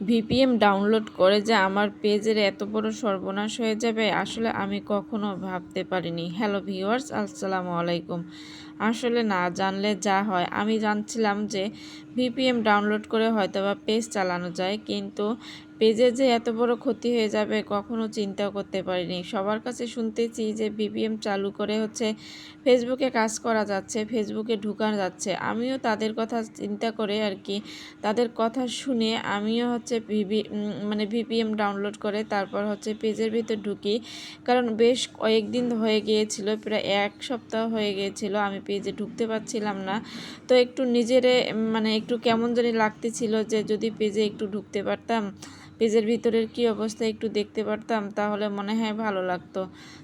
ভিপিএম download করে যে আমার পেজের এত বড় সর্বনাশ হয়ে যাবে, আসলে আমি কখনো ভাবতে পারিনি। হ্যালো ভিউয়ার্স, আসসালামু আলাইকুম। আসলে না জানলে যা হয়, আমি জানছিলাম যে ভিপিএম ডাউনলোড করে হয়তো বা পেজ চালানো যায়, কিন্তু পেজে যে এত বড় ক্ষতি হয়ে যাবে কখনো চিন্তাও করতে পারিনি। সবার কাছে শুনতেছি যে ভিপিএম চালু করে হচ্ছে ফেসবুকে কাজ করা যাচ্ছে ফেসবুকে ঢুকানো যাচ্ছে। আমিও তাদের কথা চিন্তা করে আর কি তাদের কথা শুনে আমিও হচ্ছে ভিভি মানে ভিপিএম ডাউনলোড করে তারপর হচ্ছে পেজের ভিতর ঢুকি। কারণ বেশ কয়েকদিন হয়ে গিয়েছিল, প্রায় এক সপ্তাহ হয়ে গিয়েছিল, আমি পেজে ঢুকতে পারছিলাম না। তো একটু নিজেরে মানে একটু কেমন জানি লাগতেছিল যে যদি পেজে একটু ঢুকতে পারতাম পেজের ভিতরের কি অবস্থা একটু দেখতে পারতাম, তাহলে মনে হয় ভালো লাগতো।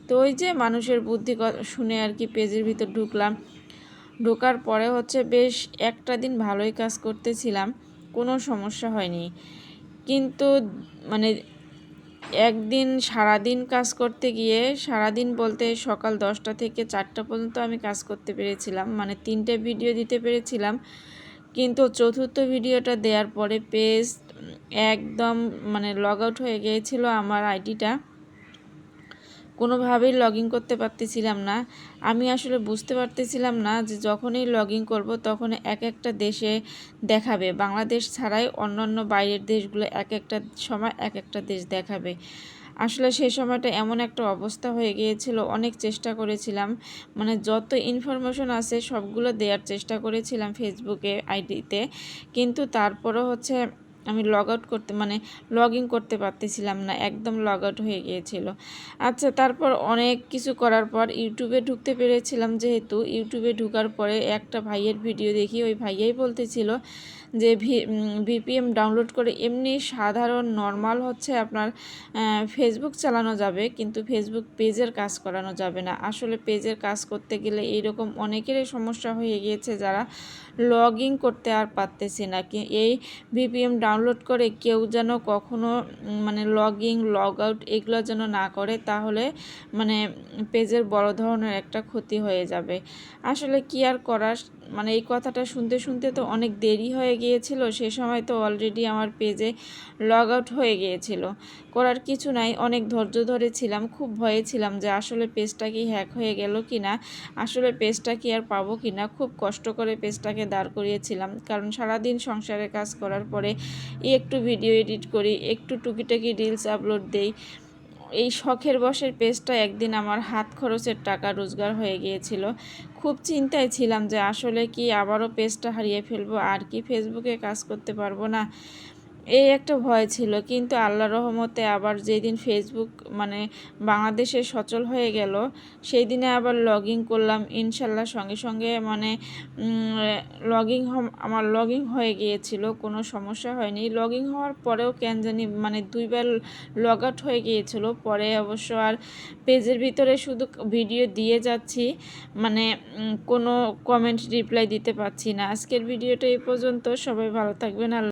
তো ওই যে মানুষের বুদ্ধি শুনে আর কি পেজের ভিতর ঢুকলাম। ঢোকার পরে হচ্ছে বেশ একটা দিন ভালোই কাজ করতেছিলাম, কোনো সমস্যা হয়নি। কিন্তু মানে একদিন সারাদিন কাজ করতে গিয়ে, সারাদিন বলতে সকাল দশটা থেকে চারটা পর্যন্ত আমি কাজ করতে পেরেছিলাম। মানে তিনটে ভিডিও দিতে পেরেছিলাম। কিন্তু চতুর্থ ভিডিওটা দেওয়ার পরে পেজ একদম মানে লগ আউট হয়ে গিয়েছিল আমার আইডিটা। কোনোভাবেই লগ ইন করতে পারতেছিলাম না। আমি আসলে বুঝতে পারতেছিলাম না যে যখনই লগ ইন করব তখন এক একটা দেশে দেখাবে। বাংলাদেশ ছাড়াই অন্যান্য বাইরের দেশগুলো এক একটা সময় এক একটা দেশ দেখাবে। আসলে সেই সময়টা এমন একটা অবস্থা হয়ে গিয়েছিল, অনেক চেষ্টা করেছিলাম। মানে যত ইনফরমেশন আছে সবগুলো দেওয়ার চেষ্টা করেছিলাম ফেসবুকে আইডিতে কিন্তু তারপরও হচ্ছে আমি লগ আউট করতে মানে লগ ইন করতে পারতেছিলাম না, একদম লগ আউট হয়ে গিয়েছিল। আচ্ছা তারপর অনেক কিছু করার পর ইউটিউবে ঢুকতে পেরেছিলাম যেহেতু ইউটিউবে ঢুকার পরে একটা ভাইয়ের ভিডিও দেখি, ওই ভাইয়াই বলতেছিল যে ভি ভিপিএম ডাউনলোড করে এমনি সাধারণ নর্মাল হচ্ছে আপনার ফেসবুক চালানো যাবে, কিন্তু ফেসবুক পেজের কাজ করানো যাবে না। আসলে পেজের কাজ করতে গেলে এইরকম অনেকেরই সমস্যা হয়ে গিয়েছে যারা লগ ইন করতে আর পারতেছি না। কি এই ভিপিএম ডাউনলোড করে কেউ যেন কখনো মানে লগ ইন লগ আউট এগুলো যেন না করে, তাহলে মানে পেজের বড় ধরনের একটা ক্ষতি হয়ে যাবে। আসলে কি আর করার? মানে এই কথাটা শুনতে শুনতে তো অনেক দেরি হয়ে গিয়েছিল, সে সময় তো অলরেডি আমার পেজে লগ আউট হয়ে গিয়েছিল। করার কিছু নাই, অনেক ধৈর্য ধরে ছিলাম, খুব ভয়ে ছিলাম যে আসলে পেজটা কি হ্যাক হয়ে গেল কি না আসলে পেজটা কি আর পাবো কি না খুব কষ্ট করে পেজটাকে দাঁড় করিয়েছিলাম। কারণ সারাদিন সংসারে কাজ করার পরে একটু ভিডিও এডিট করি, একটু টুকিটাকি রিলস আপলোড দেই। এই শখের বসের পেজটা একদিন আমার হাত খরচের টাকা রোজগার হয়ে গিয়েছিল। খুব চিন্তায় ছিলাম যে আসলে কি আবারও পেজটা হারিয়ে ফেলব, আর কি ফেসবুকে কাজ করতে পারব না। এই একটা ভয় ছিল। কিন্তু আল্লাহ রহমতে আবার যেদিন ফেসবুক মানে বাংলাদেশে সচল হয়ে গেল সেই দিনে আবার লগ ইন করলাম ইনশাল্লাহ। সঙ্গে সঙ্গে মানে লগ ইন আমার লগ ইন হয়ে গিয়েছিল, কোনো সমস্যা হয়নি। লগ ইন হওয়ার পরেও কেন জানি মানে দুইবার লগ আউট হয়ে গিয়েছিল। পরে অবশ্য আর পেজের ভিতরে শুধু ভিডিও দিয়ে যাচ্ছি মানে কোনো কমেন্ট রিপ্লাই দিতে পারছি না। আজকের ভিডিওটা এই পর্যন্ত। সবাই ভালো থাকবেন। আল্লাহ